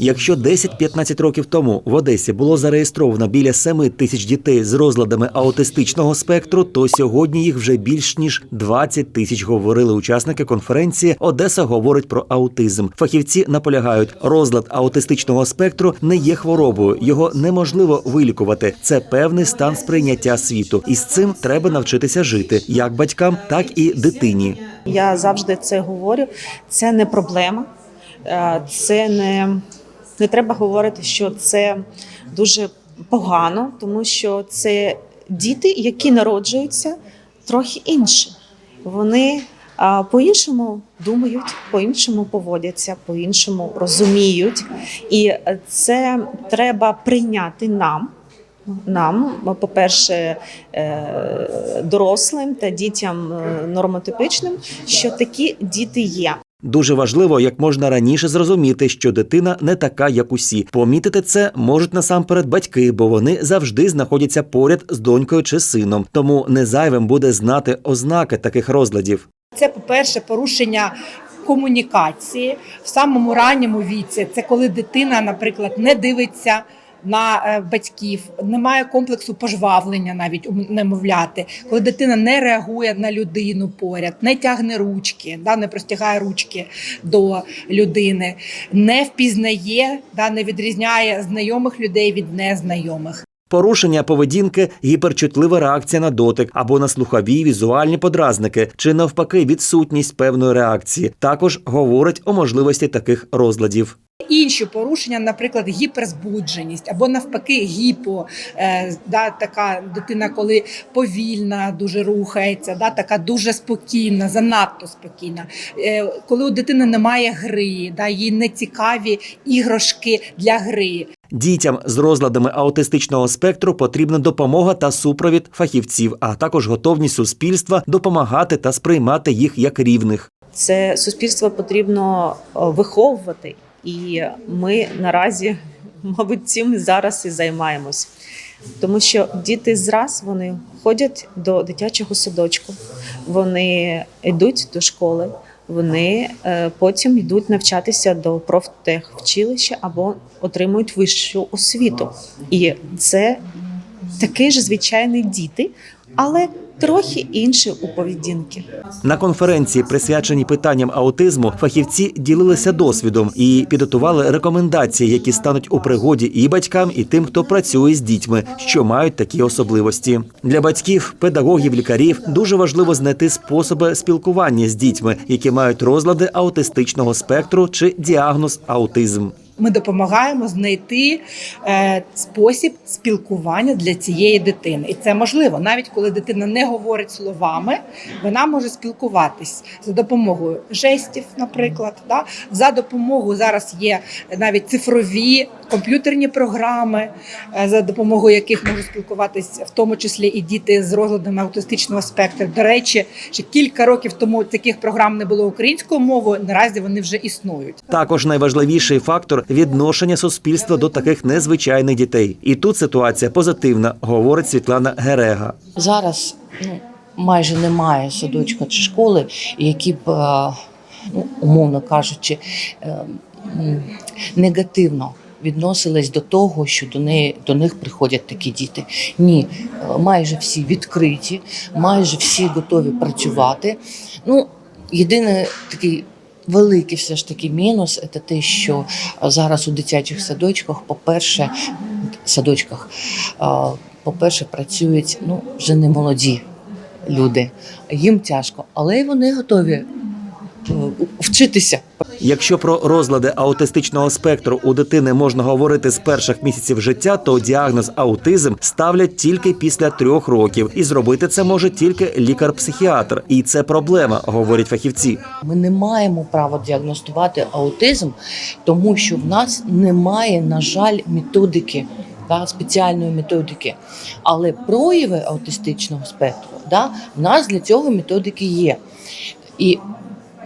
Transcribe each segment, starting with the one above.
Якщо 10-15 років тому в Одесі було зареєстровано біля 7 тисяч дітей з розладами аутистичного спектру, то сьогодні їх вже більш ніж 20 тисяч говорили учасники конференції Одеса говорить про аутизм. Фахівці наполягають, розлад аутистичного спектру не є хворобою, його неможливо вилікувати. Це певний стан сприйняття світу, і з цим треба навчитися жити як батькам, так і дитині. Я завжди це говорю. Це не проблема, Е, це не, не треба говорити, що це дуже погано, тому що це діти, які народжуються трохи інші. Вони по-іншому думають, по-іншому поводяться, по-іншому розуміють. І це треба прийняти нам. Нам, по-перше, е, дорослим та дітям е, нормотипичним, що такі діти є. Дуже важливо як можна раніше зрозуміти, що дитина не така, як усі. Помітити це можуть насамперед батьки, бо вони завжди знаходяться поряд з донькою чи сином. Тому не зайвим буде знати ознаки таких розладів. Це, по-перше, порушення комунікації в самому ранньому віці. Це коли дитина, наприклад, не дивиться. На е, батьків немає комплексу пожвавлення навіть у немовляти, коли дитина не реагує на людину поряд, не тягне ручки, да, не простягає ручки до людини, не впізнає, да, не відрізняє знайомих людей від незнайомих. Порушення поведінки, гіперчутлива реакція на дотик або на слухові візуальні подразники, чи навпаки відсутність певної реакції, також говорить о можливості таких розладів. Інші порушення, наприклад, гіперзбудженість або навпаки гіпо, е, да, така дитина, коли повільна, дуже рухається, да, така дуже спокійна, занадто спокійна. Е, коли у дитини немає гри, да, їй не цікаві іграшки для гри. Дітям з розладами аутистичного спектру потрібна допомога та супровід фахівців, а також готовність суспільства допомагати та сприймати їх як рівних. Це суспільство потрібно е, виховувати, і ми наразі, мабуть, цим зараз і займаємось. Тому що діти зраз вони ходять до дитячого садочку, вони йдуть до школи, вони е, потім йдуть навчатися до профтехвчилища або отримують вищу освіту. І це такі ж звичайні діти, але трохи інші у поведінки. На конференції, присвяченій питанням аутизму, фахівці ділилися досвідом і підготували рекомендації, які стануть у пригоді і батькам, і тим, хто працює з дітьми, що мають такі особливості. Для батьків, педагогів, лікарів дуже важливо знайти способи спілкування з дітьми, які мають розлади аутистичного спектру чи діагноз аутизм. Ми допомагаємо знайти е, спосіб спілкування для цієї дитини, і це можливо, навіть коли дитина не говорить словами, вона може спілкуватись за допомогою жестів, наприклад, да? за допомогою зараз є навіть цифрові комп'ютерні програми, е, за допомогою яких можуть спілкуватись, в тому числі і діти з розладами аутистичного спектру. До речі, ще кілька років тому таких програм не було українською мовою. Наразі вони вже існують. Також найважливіший фактор відношення суспільства до таких незвичайних дітей. І тут ситуація позитивна, говорить Світлана Герега. Зараз ну, майже немає садочка чи школи, які б, е, ну, умовно кажучи, е, негативно відносились до того, що до неї до них приходять такі діти. Ні, е, майже всі відкриті, майже всі готові працювати. Ну, єдине такий. Великий все ж таки мінус це те, що зараз у дитячих садочках, по-перше, садочках, по-перше, працюють ну, вже не молоді люди. Їм тяжко, але й вони готові е, вчитися. Якщо про розлади аутистичного спектру у дитини можна говорити з перших місяців життя, то діагноз аутизм ставлять тільки після трьох років, і зробити це може тільки лікар-психіатр. І це проблема, говорять фахівці. Ми не маємо права діагностувати аутизм, тому що в нас немає, на жаль, методики. Да, спеціальної методики, але прояви аутистичного спектру, да, в нас для цього методики є. І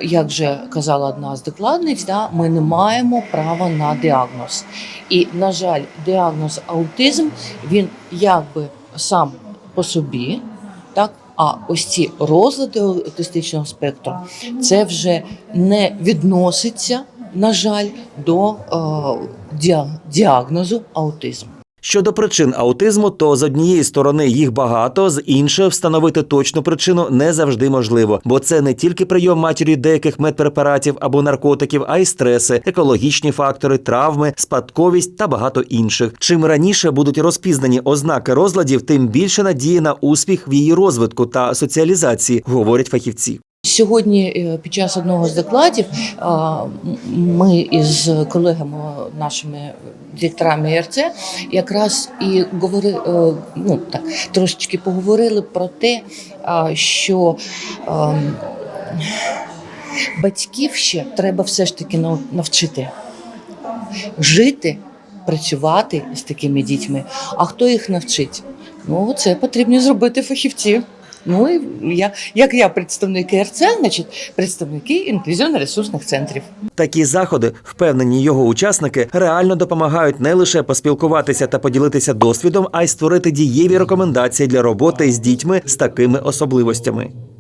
як же казала одна з докладниць, да, ми не маємо права на діагноз. І, на жаль, діагноз аутизм він якби сам по собі, так, а ось ці розлади аутистичного спектру це вже не відноситься на жаль, до е, діагнозу аутизм. Щодо причин аутизму, то з однієї сторони їх багато, з іншої встановити точну причину не завжди можливо, бо це не тільки прийом матір'ю деяких медпрепаратів або наркотиків, а й стреси, екологічні фактори, травми, спадковість та багато інших. Чим раніше будуть розпізнані ознаки розладів, тим більше надії на успіх в її розвитку та соціалізації, говорять фахівці. Сьогодні е, під час одного з докладів ми із колегами нашими директорами ЄРЦ якраз і говорили, ну так трошечки поговорили про те, що батьків ще треба все ж таки навчити жити, працювати з такими дітьми. А хто їх навчить? Ну, це потрібно зробити фахівці. Ну я, як я представник РЦ, значить представники інклюзійно-ресурсних центрів. Такі заходи, впевнені його учасники, реально допомагають не лише поспілкуватися та поділитися досвідом, а й створити дієві рекомендації для роботи з дітьми з такими особливостями.